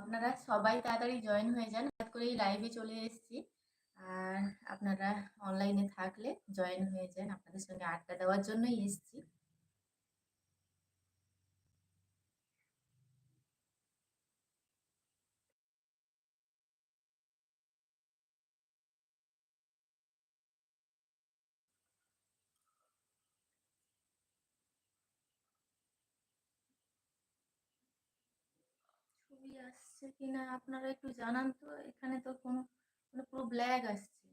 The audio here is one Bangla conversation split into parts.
আপনারা সবাই তাড়াতাড়ি জয়েন হয়ে যান। হঠাৎ করেই লাইভে চলে এসেছি। আর আপনারা অনলাইনে থাকলে জয়েন হয়ে যান। আপনাদের সঙ্গে আড্ডা দেওয়ার জন্যই এসেছি। আসছে কিনা আপনারা একটু জানান তো, এখানে তো কোনো মানে পুরো ব্ল্যাক আসছে।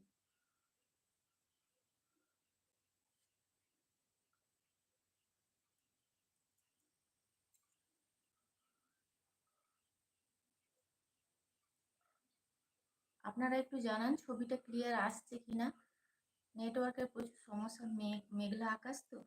আপনারা একটু জানান ছবিটা ক্লিয়ার আসছে কিনা? নেটওয়ার্কের প্রচুর সমস্যা, মেঘ, মেঘলা আকাশ তো?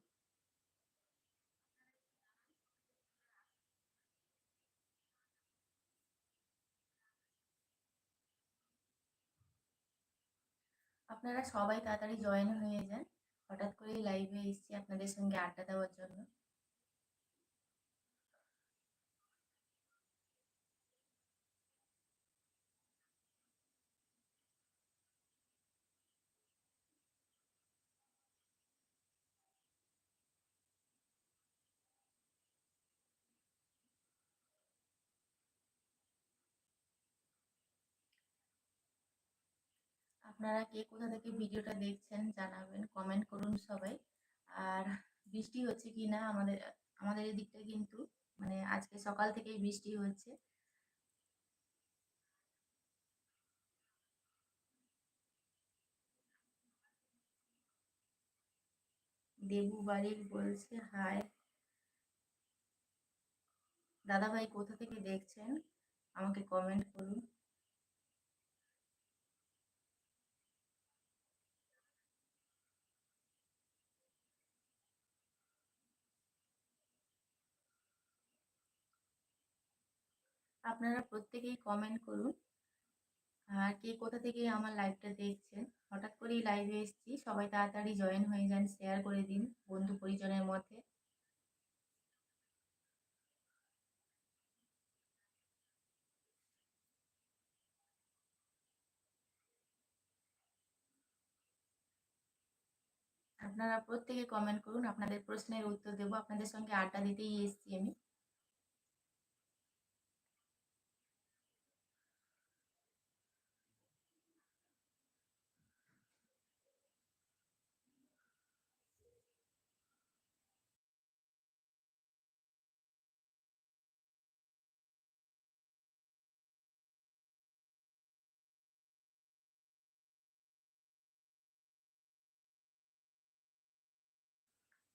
আপনারা সবাই তাড়াতাড়ি জয়েন হয়ে যান। হঠাৎ করেই লাইভে এসেছি আপনাদের সঙ্গে আড্ডা দেওয়ার জন্য। আপনারা কে কোথা থেকে ভিডিওটা দেখছেন জানাবেন কমেন্ট করুন সবাই। আর বৃষ্টি হচ্ছে কি না আমাদের আমাদের এদিকটা কিন্তু মানে আজকে সকাল থেকেই বৃষ্টি হচ্ছে। দেবু বাড়ির বলছে, হাই। দাদাভাই কোথা থেকে দেখছেন? আমাকে কমেন্ট করুন। আপনারা প্রত্যেকেই কমেন্ট করুন। আর কে কোথা থেকে আমার লাইভটা দেখছেন, হঠাৎ করেই লাইভে এসেছি। সবাই তাড়াতাড়ি জয়েন হয়ে যান শেয়ার করে দিন বন্ধু পরিজনের মধ্যে। আপনারা প্রত্যেকে কমেন্ট করুন, আপনাদের প্রশ্নের উত্তর দেবো। আপনাদের সঙ্গে আড্ডা দিতেই এসেছি আমি।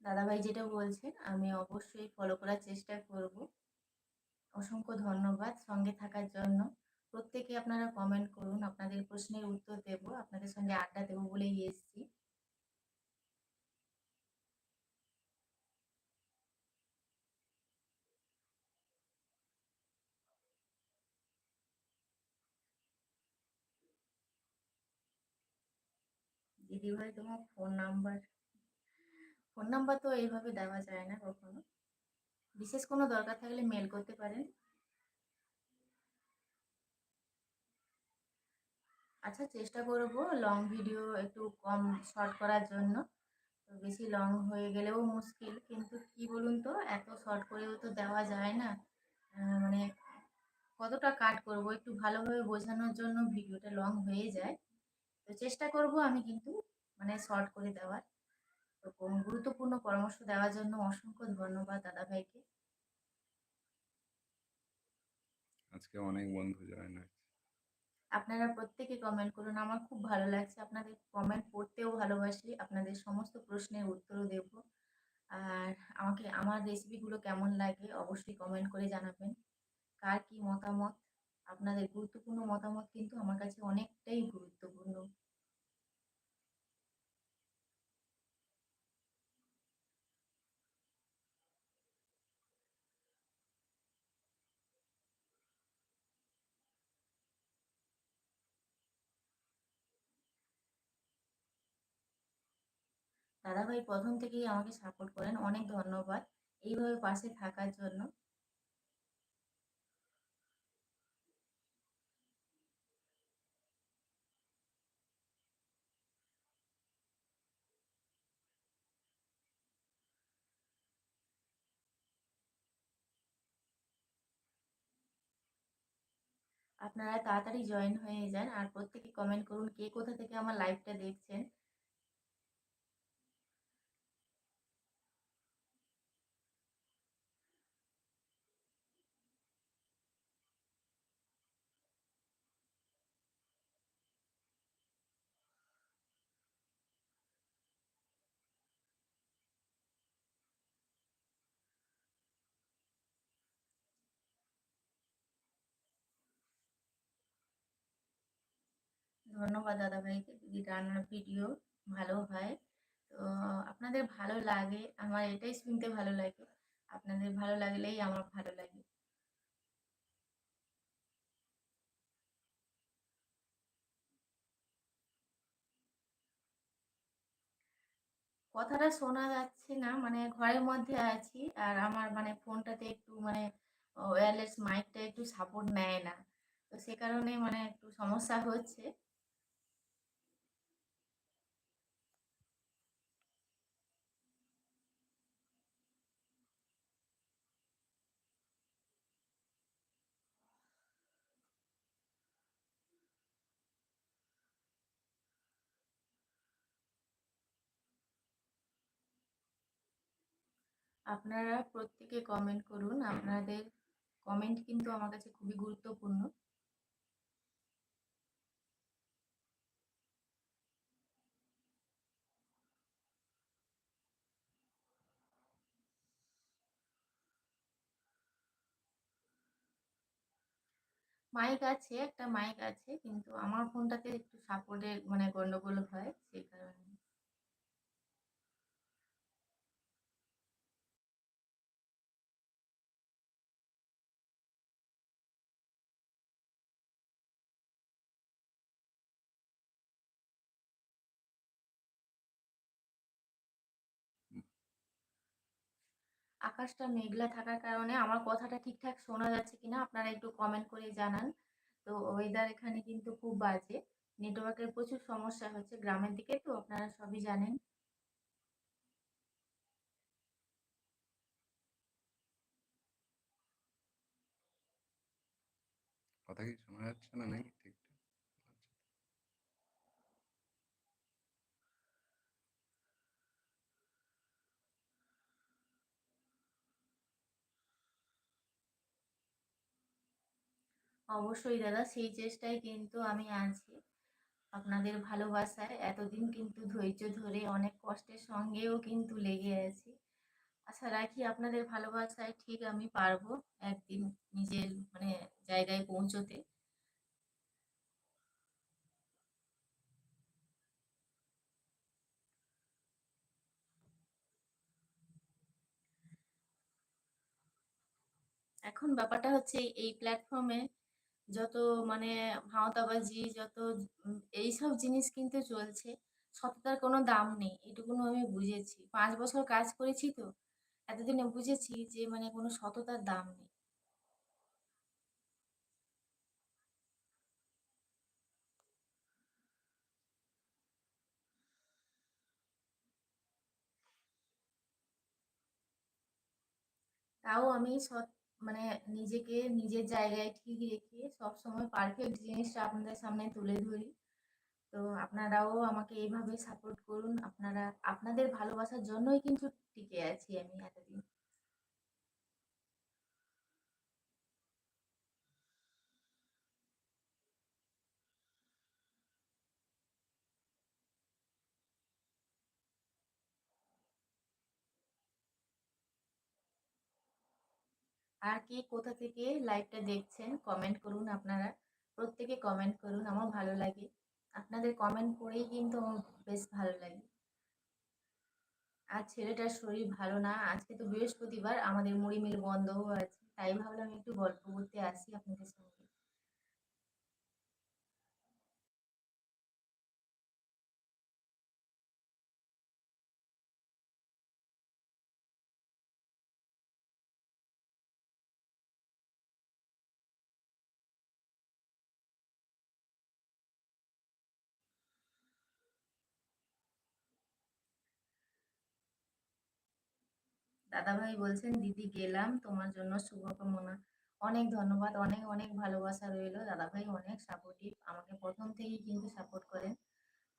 দাদাভাই যেটা বলছেন, আমি অবশ্যই ফলো করার চেষ্টা করব। অসংখ্য ধন্যবাদ সঙ্গে থাকার জন্য। প্রত্যেকে আপনারা কমেন্ট করুন, আপনাদের প্রশ্নের উত্তর দেব, আপনাদের সঙ্গে আড্ডা দেবো বলেই এসেছি। দিদিভাই, তোমার ফোন নাম্বার ফোন নাম্বার তো এইভাবে দেওয়া যায় না কখনো। বিশেষ কোনো দরকার থাকলে মেল করতে পারেন। আচ্ছা চেষ্টা করব লং ভিডিও একটু কম শর্ট করার জন্য। তো বেশি লং হয়ে গেলেও মুশকিল, কিন্তু কি বলুন তো, এত শর্ট করেও তো দেওয়া যায় না। মানে কতটা কাট করব, একটু ভালোভাবে বোঝানোর জন্য ভিডিওটা লং হয়ে যায়। তো চেষ্টা করব আমি কিন্তু মানে শর্ট করে দেওয়ার। তো গুরুত্বপূর্ণ পরামর্শ দেওয়ার জন্য অসংখ্য ধন্যবাদ দাদা ভাইকে আজকে অনেক বন্ধু জয়েন হয়েছে। আপনারা প্রত্যেকে কমেন্ট করুন আমার খুব ভালো লাগছে। আপনাদের কমেন্ট পড়তেও ভালোবাসি। আপনাদের সমস্ত প্রশ্নের উত্তরও দেব। আর আমাকে আমার রেসিপিগুলো কেমন লাগে অবশ্যই কমেন্ট করে জানাবেন। কার কি মতামত? আপনাদের গুরুত্বপূর্ণ মতামত কিন্তু আমার কাছে অনেকটাই গুরুত্বপূর্ণ। দাদাভাই প্রথম থেকেই আমাকে সাপোর্ট করেন, অনেক ধন্যবাদ। এইভাবে পাশে থাকার জন্য। আপনারা তাড়াতাড়ি জয়েন হয়ে যান আর প্রত্যেকে কমেন্ট করুন কে কোথা থেকে আমার লাইভটা দেখছেন। ধন্যবাদ দাদাভাইকে, যদি রান্নার ভিডিও ভালো হয়। তো আপনাদের ভালো লাগে, আমার এটাই শুনতে ভালো লাগে। আপনাদের ভালো লাগলেই আমার ভালো লাগে। কথাটা শোনা যাচ্ছে না মানে ঘরের মধ্যে আছি, আর আমার মানে ফোনটাতে একটু মানে ওয়্যারলেস মাইকটা একটু সাপোর্ট নেয় না। তো সে কারণে মানে একটু সমস্যা হচ্ছে। আপনারা প্রত্যেকে কমেন্ট করুন। আপনাদের কমেন্ট কিন্তু আমার কাছে খুবই গুরুত্বপূর্ণ। মাইক আছে, একটা মাইক আছে, কিন্তু আমার ফোনটাতে একটু সাপোর্টের মানে গন্ডগোল হয়, সেই কারণে। আকাশটা মেঘলা থাকার কারণে আমার কথাটা ঠিকঠাক শোনা যাচ্ছে কিনা আপনারা একটু কমেন্ট করে জানান। তো ওয়েদার এখানে কিন্তু খুব বাজে। নেটওয়ার্কের প্রচুর সমস্যা হচ্ছে গ্রামের দিকে তো, আপনারা সবই জানেন। কথা কি শোনা যাচ্ছে না নাকি ঠিকঠাক অবশ্যই দাদা, সেই চেষ্টায় কিন্তু আমি আছি। আপনাদের ভালোবাসায় এতদিন কিন্তু ধৈর্য ধরে অনেক কষ্টের সঙ্গেও কিন্তু লেগে আছি। আশা রাখি আপনাদের ভালোবাসায় ঠিক আমি পারব একদিন নিজের মানে জায়গায় পৌঁছতে। এখন ব্যাপারটা হচ্ছে এই প্ল্যাটফর্মে যত মানে ভাঁওতাবাজি যত এইসব জিনিস কিন্তু চলছে, সততার কোনো দাম নেই, এটুকুনো আমি বুঝেছি। পাঁচ বছর কাজ করেছি তো, এতদিনে বুঝেছি যে মানে কোনো সততার দাম নেই। তাও আমি সৎ মানে নিজেকে নিজের জায়গায় ঠিক রেখে সবসময় পারফেক্ট জিনিসটা আপনাদের সামনে তুলে ধরি। তো আপনারাও আমাকে এইভাবে সাপোর্ট করুন। আপনারা, আপনাদের ভালোবাসার জন্যই কিন্তু টিকে আছি আমি এতদিন। আর কে কোথা থেকে লাইভটা দেখছেন কমেন্ট করুন আপনারা। প্রত্যেকে কমেন্ট করুন, আমার ভালো লাগে। আপনাদের কমেন্ট পড়েই কিন্তু আমার বেশ ভালো লাগে। আর ছেলেটার শরীর ভালো না, আজকে তো বৃহস্পতিবার, আমাদের মুড়ি মিল বন্ধও আছে। তাই ভাবলাম একটু গল্প করতে আসি আপনাদের সঙ্গে। দাদাভাই বলছেন দিদি গেলাম তোমার জন্য শুভকামনা অনেক ধন্যবাদ। অনেক, অনেক ভালোবাসা রইল। দাদাভাই অনেক সাপোর্টিভ। আমাকে প্রথম থেকেই কিন্তু সাপোর্ট করেন।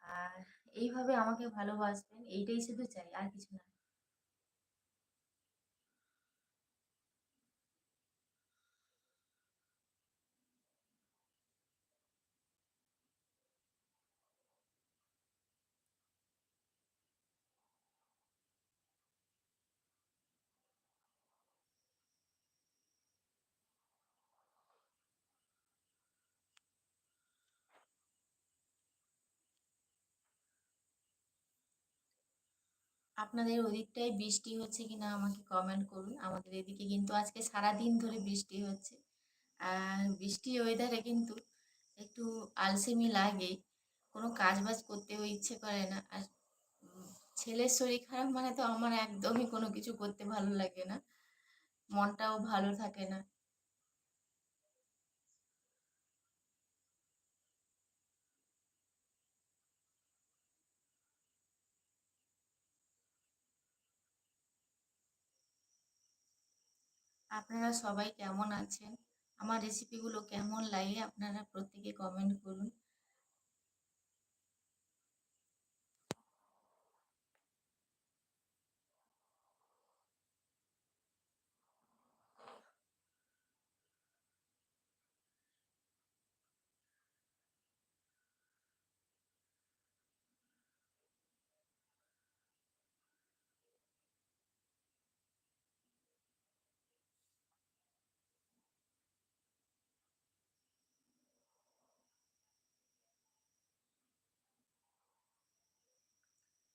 আর এইভাবে আমাকে ভালোবাসবেন এইটাই শুধু চাই আর কিছু না। আপনাদের ওদিকটায় বৃষ্টি হচ্ছে কিনা আমাকে কমেন্ট করুন। আমাদের এদিকে কিন্তু আজকে সারাদিন ধরে বৃষ্টি হচ্ছে। আর বৃষ্টি ওয়েদারে কিন্তু একটু আলসেমি লাগে কোনো কাজ-বাজ করতেও ইচ্ছে করে না। আর ছেলের শরীর খারাপ মানে তো আমার একদমই কোনো কিছু করতে ভালো লাগে না। মনটাও ভালো থাকে না। আপনারা সবাই কেমন আছেন? আমার রেসিপিগুলো কেমন লাগে আপনারা প্রত্যেকে কমেন্ট করুন।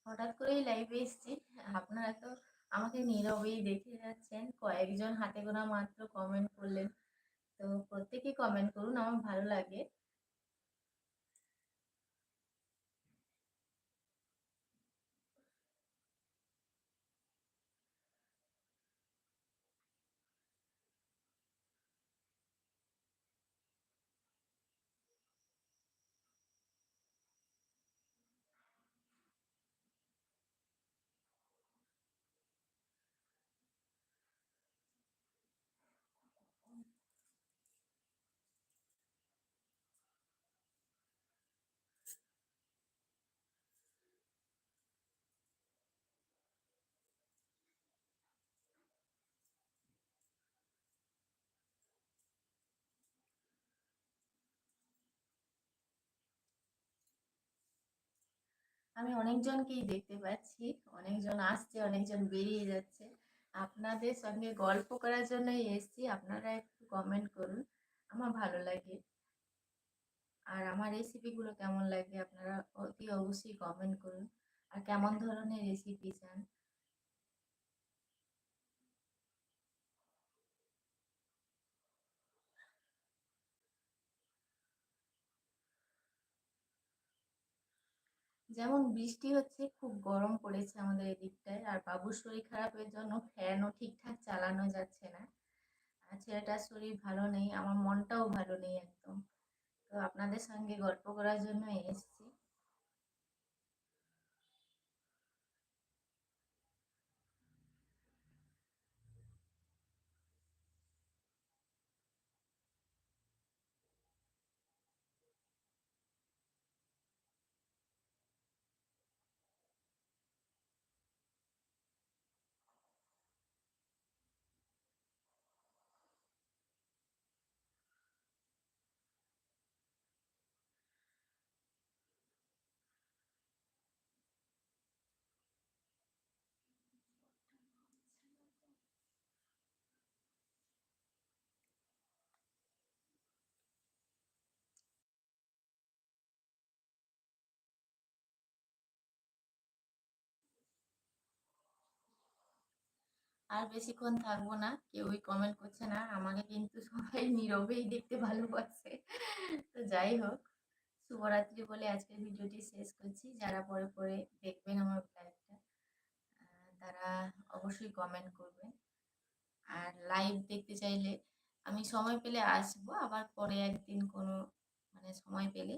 হঠাৎ করেই লাইভে এসছি আপনারা তো আমাকে নীরবেই দেখে যাচ্ছেন। কয়েকজন হাতে গোনা মাত্র কমেন্ট করলেন। তো প্রত্যেকেই কমেন্ট করুন, আমার ভালো লাগে। আমি অনেকজনকেই দেখতে পাচ্ছি। অনেকজন আসছে, অনেকজন বেরিয়ে যাচ্ছে। আপনাদের সঙ্গে গল্প করার জন্যই এসছি আপনারা একটু কমেন্ট করুন। আমার ভালো লাগে। আর আমার রেসিপিগুলো কেমন লাগে আপনারা অতি অবশ্যই কমেন্ট করুন। আর কেমন ধরনের রেসিপি চান? যেমন বৃষ্টি হচ্ছে, খুব গরম পড়েছে আমাদের এদিকটায়। আর বাবুর শরীর খারাপের জন্য ফ্যানও ঠিকঠাক চালানো যাচ্ছে না। আর ছেলেটার শরীর ভালো নেই। আমার মনটাও ভালো নেই একদম। তো আপনাদের সঙ্গে গল্প করার জন্য এসেছি। আর বেশিক্ষণ থাকব না। কেউই কমেন্ট করছে না। আমাকে কিন্তু সবাই নীরবেই দেখতে ভালোবাসে। তো যাই হোক, শুভরাত্রি বলে আজকের ভিডিওটি শেষ করছি। যারা পরে, পরে দেখবেন আমার লাইভটা তারা অবশ্যই কমেন্ট করবেন। আর লাইভ দেখতে চাইলে আমি সময় পেলে আসব। আবার পরে একদিন কোনো মানে সময় পেলে